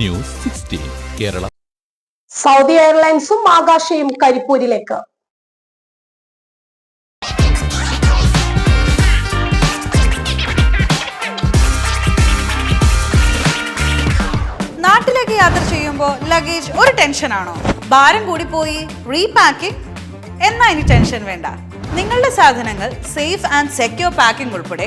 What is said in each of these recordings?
News sixteen Kerala. Saudi എയർലൈൻസും ആകാശയും കരിപ്പൂരിലേക്ക്. നാട്ടിലേക്ക് യാത്ര ചെയ്യുമ്പോൾ ലഗേജ് ഒരു ടെൻഷനാണോ? ഭാരം കൂടി പോയി റീപാക്കിംഗ് എന്നാ ഇനി ടെൻഷൻ വേണ്ട. നിങ്ങളുടെ സാധനങ്ങൾ സേഫ് ആൻഡ് സെക്യൂർ പാക്കിംഗ് ഉൾപ്പെടെ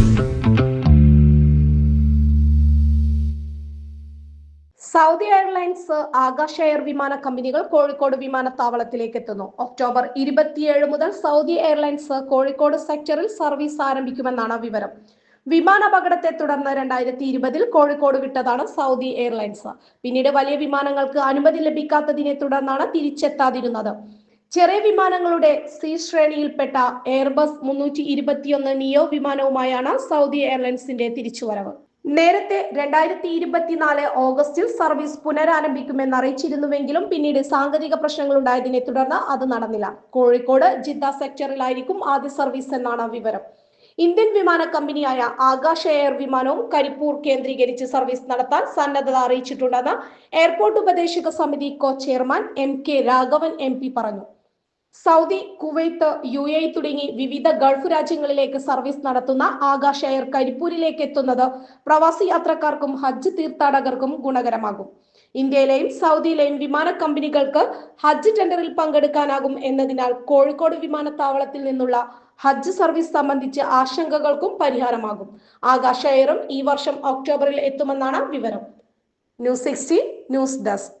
സൗദി എയർലൈൻസ് ആകാശ എയർ വിമാന കമ്പനികൾ കോഴിക്കോട് വിമാനത്താവളത്തിലേക്ക് എത്തുന്നു. ഒക്ടോബർ ഇരുപത്തിയേഴ് മുതൽ സൗദി എയർലൈൻസ് കോഴിക്കോട് സെക്ടറിൽ സർവീസ് ആരംഭിക്കുമെന്നാണ് വിവരം. വിമാന അപകടത്തെ തുടർന്ന് രണ്ടായിരത്തി ഇരുപതിൽ കോഴിക്കോട് വിട്ടതാണ് സൗദി എയർലൈൻസ്. പിന്നീട് വലിയ വിമാനങ്ങൾക്ക് അനുമതി ലഭിക്കാത്തതിനെ തുടർന്നാണ് തിരിച്ചെത്താതിരുന്നത്. ചെറിയ വിമാനങ്ങളുടെ സി ശ്രേണിയിൽപ്പെട്ട എയർബസ് മുന്നൂറ്റി ഇരുപത്തിയൊന്ന് നിയോ വിമാനവുമായാണ് സൗദി എയർലൈൻസിന്റെ തിരിച്ചുവരവ്. നേരത്തെ രണ്ടായിരത്തി ഇരുപത്തിനാല് ഓഗസ്റ്റിൽ സർവീസ് പുനരാരംഭിക്കുമെന്ന് അറിയിച്ചിരുന്നുവെങ്കിലും പിന്നീട് സാങ്കേതിക പ്രശ്നങ്ങൾ ഉണ്ടായതിനെ തുടർന്ന് അത് നടന്നില്ല. കോഴിക്കോട് ജിദ്ദ സെക്ടറിലായിരിക്കും ആദ്യ സർവീസ് എന്നാണ് വിവരം. ഇന്ത്യൻ വിമാന കമ്പനിയായ ആകാശ എയർ വിമാനവും കരിപ്പൂർ കേന്ദ്രീകരിച്ച് സർവീസ് നടത്താൻ സന്നദ്ധത അറിയിച്ചിട്ടുണ്ടെന്ന് എയർപോർട്ട് ഉപദേശക സമിതി co chairman M K Raghavan M പറഞ്ഞു. സൗദി കുവൈത്ത് യു എ തുടങ്ങി വിവിധ ഗൾഫ് രാജ്യങ്ങളിലേക്ക് സർവീസ് നടത്തുന്ന ആകാശ എയർ കരിപ്പൂരിലേക്ക് എത്തുന്നത് പ്രവാസി യാത്രക്കാർക്കും ഹജ്ജ് തീർത്ഥാടകർക്കും ഗുണകരമാകും. ഇന്ത്യയിലെയും സൗദിയിലെയും വിമാന കമ്പനികൾക്ക് ഹജ്ജ് ടെൻഡറിൽ പങ്കെടുക്കാനാകും എന്നതിനാൽ കോഴിക്കോട് വിമാനത്താവളത്തിൽ നിന്നുള്ള ഹജ്ജ് സർവീസ് സംബന്ധിച്ച് ആശങ്കകൾക്കും പരിഹാരമാകും. ആകാശ എയറും ഈ വർഷം ഒക്ടോബറിൽ എത്തുമെന്നാണ് വിവരം. News sixteen news desk.